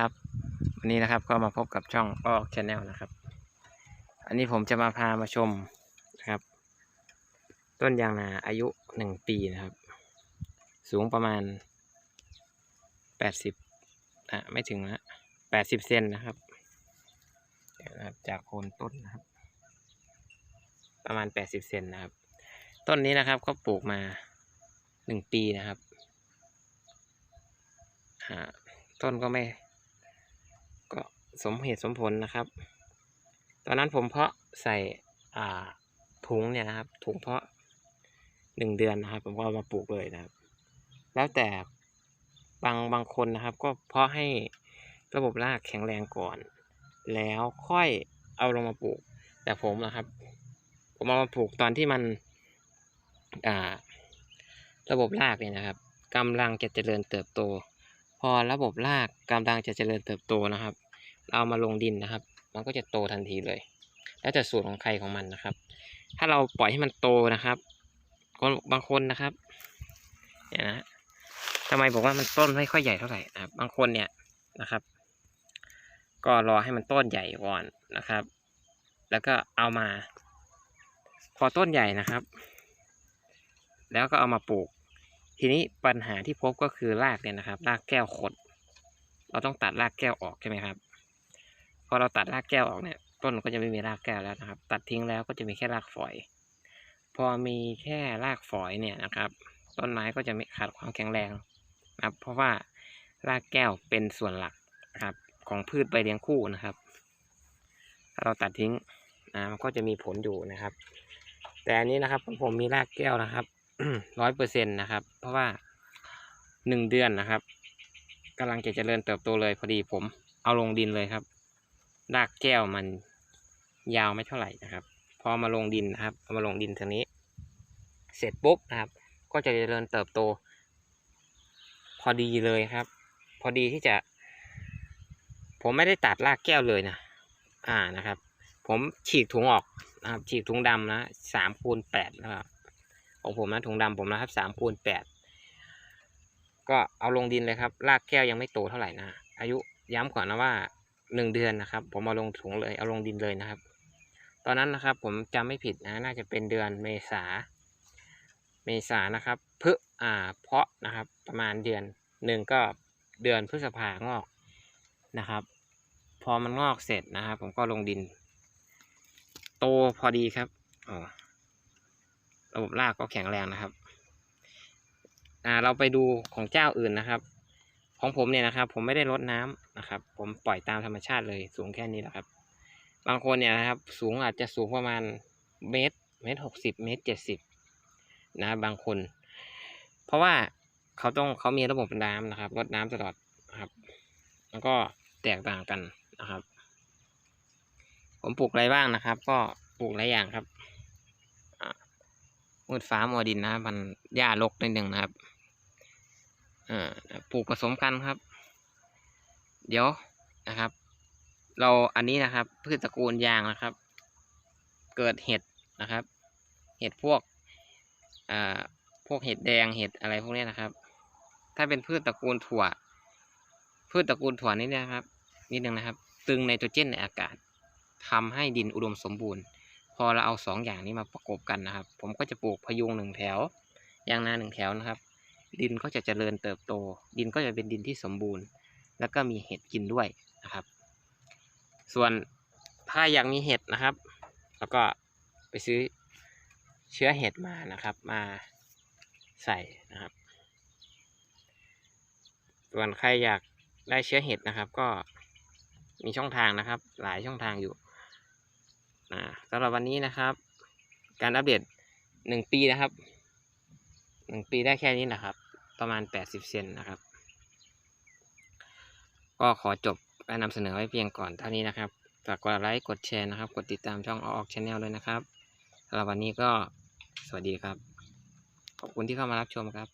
ครับ วันนี้นะครับก็มาพบกับช่องออกชาแนลนะครับ อันนี้ผมจะมาพามาชมนะครับ ต้นยางนาอายุหนึ่งปีนะครับ สูงประมาณแปดสิบอะไม่ถึงนะแปดสิบเซนนะครับนะครับจากโคนต้นนะครับ ประมาณแปดสิบเซนนะครับ ต้นนี้นะครับก็ปลูกมาหนึ่งปีนะครับต้นก็ไม่ สมเหตุสมผลนะครับ ตอนนั้นผมเพาะใส่ถุงเนี่ยนะครับ ถุงเพาะหนึ่งเดือนนะครับ ผมก็เอามาปลูกเลยนะครับ แล้วแต่บางบางคนนะครับ ก็เพาะให้ระบบรากแข็งแรงก่อน แล้วค่อยเอาลงมาปลูก แต่ผมนะครับ ผมเอามาปลูกตอนที่มันอ่า ระบบรากเนี่ยนะครับกำลังจะเจริญเติบโต พอระบบรากกำลังจะเจริญเติบโตนะครับ เราเอามาลงดินนะครับ มันก็จะโตทันทีเลย แล้วแต่สูตรของใครของมันนะครับ ถ้าเราปล่อยให้มันโตนะครับคนบางคนนะครับเนี่ยนะทำไมบอกว่ามันต้นไม่ค่อยใหญ่เท่าไหร่นะครับ บางคนเนี่ยนะครับ ก็รอให้มันต้นใหญ่ก่อนนะครับ แล้วก็เอามา พอต้นใหญ่นะครับ แล้วก็เอามาปลูก ทีนี้ปัญหาที่พบก็คือรากเนี่ยนะครับ รากแก้วขด เราต้องตัดรากแก้วออกใช่ไหมครับ อเราตัดรากแก้วออกเนี่ย ต้นก็จะไม่มีรากแก้วแล้วนะครับ ตัดทิ้งแล้วก็จะมีแค่รากฝอย พอมีแค่รากฝอยเนี่ยนะครับ ต้นไม้ก็จะไม่ขาดความแข็งแรงนะครับ เพราะว่ารากแก้วเป็นส่วนหลักนะครับของพืชใบเลี้ยงคู่นะครับเราตัดทิ้งนะมันก็จะมีผลอยู่นะครับ แต่อันนี้นะครับผมมีรากแก้วนะครับร้อยเปอร์เซ็นต์นะครับ เพราะว่าหนึ่งเดือนนะครับกำลังจะเจริญเติบโตเลยพอดีผมเอาลงดินเลยครับ รากแก้วมันยาวไม่เท่าไหร่นะครับ พอมาลงดินนะครับเอามาลงดินทางนี้ เสร็จปุ๊บนะครับ ก็จะเจริญเติบโต พอดีเลยครับ พอดีที่จะ ผมไม่ได้ตัดรากแก้วเลยนะอ่านะครับ ผมฉีกถุงออกนะครับ ฉีกถุงดำนะสามคูณแปดนะครับของผมนะถุงดำผมนะครับสามคูณแปดก็เอาลงดินเลยครับรากแก้วยังไม่โตเท่าไหร่นะอายุย้ำก่อนนะว่า หนึ่งเดือนนะครับ ผมเอาลงถุงเลยเอาลงดินเลยนะครับ ตอนนั้นนะครับ ผมจำไม่ผิดนะน่าจะเป็นเดือนเมษา เมษานะครับเพื่ออ่าเพาะนะครับ ประมาณเดือนหนึ่งก็เดือนพฤษภางอกนะครับ พอมันงอกเสร็จนะครับ ผมก็ลงดิน โตพอดีครับอ๋อระบบรากก็แข็งแรงนะครับ อ่าเราไปดูของเจ้าอื่นนะครับ ของผมเนี่ยนะครับ ผมไม่ได้รดน้ำนะครับ ผมปล่อยตามธรรมชาติเลยสูงแค่นี้แหละครับ บางคนเนี่ยนะครับ สูงอาจจะสูงประมาณเมตรเมตรหกสิบเมตรเจ็ดสิบนะบางคน เพราะว่าเขาต้องเขามีระบบน้ำนะครับรดน้ำตลอดนะครับ แล้วก็แตกต่างกันนะครับ ผมปลูกอะไรบ้างนะครับ ก็ปลูกหลายอย่างครับอ่ามืดฟ้ามัวดินนะมันหญ้ารกนิดหนึ่งนะครับ ปลูกผสมกันครับ เดี๋ยวนะครับ เราอันนี้นะครับ พืชตระกูลยางนะครับ เกิดเห็ดนะครับ เห็ดพวกพวกเห็ดแดงเห็ดอะไรพวกนี้นะครับ ถ้าเป็นพืชตระกูลถั่ว พืชตระกูลถั่วนี่นะครับ นิดนึงนะครับ ตึงไนโตรเจนในอากาศทำให้ดินอุดมสมบูรณ์ พอเราเอาสองอย่างนี้มาประกบกันนะครับ ผมก็จะปลูกพยุงหนึ่งแถว ยางนาหนึ่งแถวนะครับ ดินก็จะเจริญเติบโต ดินก็จะเป็นดินที่สมบูรณ์ แล้วก็มีเห็ดกินด้วยนะครับ ส่วนถ้าอยากมีเห็ดนะครับ แล้วก็ไปซื้อเชื้อเห็ดมานะครับ มาใส่นะครับ ส่วนใครอยากได้เชื้อเห็ดนะครับ ก็มีช่องทางนะครับ หลายช่องทางอยู่สำหรับวันนี้นะครับ การอัปเดตหนึ่งปีนะครับหนึ่งปีได้แค่นี้นะครับ ประมาณ 80 เซนนะครับ ก็ขอจบการนำเสนอไว้เพียงก่อนเท่านี้นะครับ ฝากกดไลค์ กดแชร์นะครับ กดติดตามช่องออกชาแนลด้วยนะครับสำหรับวันนี้ก็สวัสดีครับ ขอบคุณที่เข้ามารับชมครับ